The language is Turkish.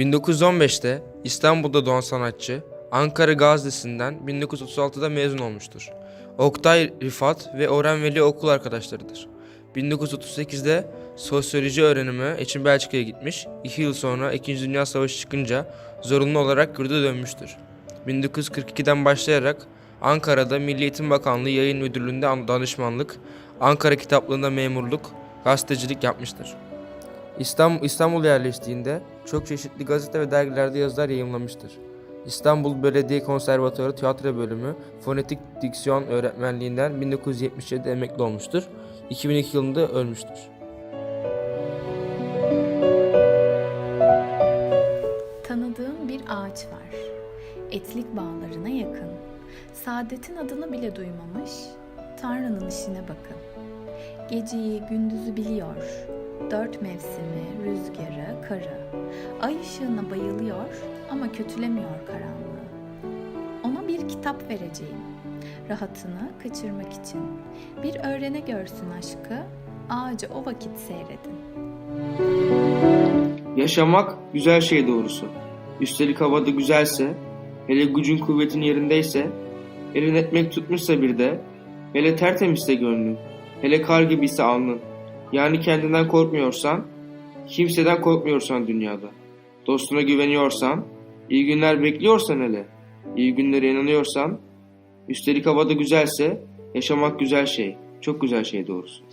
1915'te İstanbul'da doğan sanatçı Ankara Gazi Lisesi'nden 1936'da mezun olmuştur. Oktay Rifat ve Orhan Veli okul arkadaşlarıdır. 1938'de sosyoloji öğrenimi için Belçika'ya gitmiş, iki yıl sonra 2. Dünya Savaşı çıkınca zorunlu olarak yurda dönmüştür. 1942'den başlayarak Ankara'da Milli Eğitim Bakanlığı Yayın Müdürlüğü'nde danışmanlık, Ankara Kitaplığı'nda memurluk, gazetecilik yapmıştır. İstanbul, İstanbul'a yerleştiğinde çok çeşitli gazete ve dergilerde yazılar yayımlamıştır. İstanbul Belediye Konservatuarı Tiyatro Bölümü Fonetik Diksiyon Öğretmenliğinden 1977'de emekli olmuştur. 2002 yılında ölmüştür. Tanıdığım bir ağaç var. Etlik bağlarına yakın. Saadetin adını bile duymamış. Tanrı'nın işine bakın. Geceyi, gündüzü biliyor. Dört mevsimi, rüzgarı, karı. Ay ışığına bayılıyor ama kötülemiyor karanlığı. Ona bir kitap vereceğim. Rahatını kaçırmak için. Bir öğrene görsün aşkı, ağacı o vakit seyredin. Yaşamak güzel şey doğrusu. Üstelik havada güzelse, hele gücün kuvvetin yerindeyse, elin etmek tutmuşsa bir de, hele tertemizse gönlün, hele kar gibiyse alnın. Yani kendinden korkmuyorsan, kimseden korkmuyorsan dünyada. Dostuna güveniyorsan, iyi günler bekliyorsan hele, iyi günlere inanıyorsan, üstelik havada güzelse, yaşamak güzel şey, çok güzel şey doğrusu.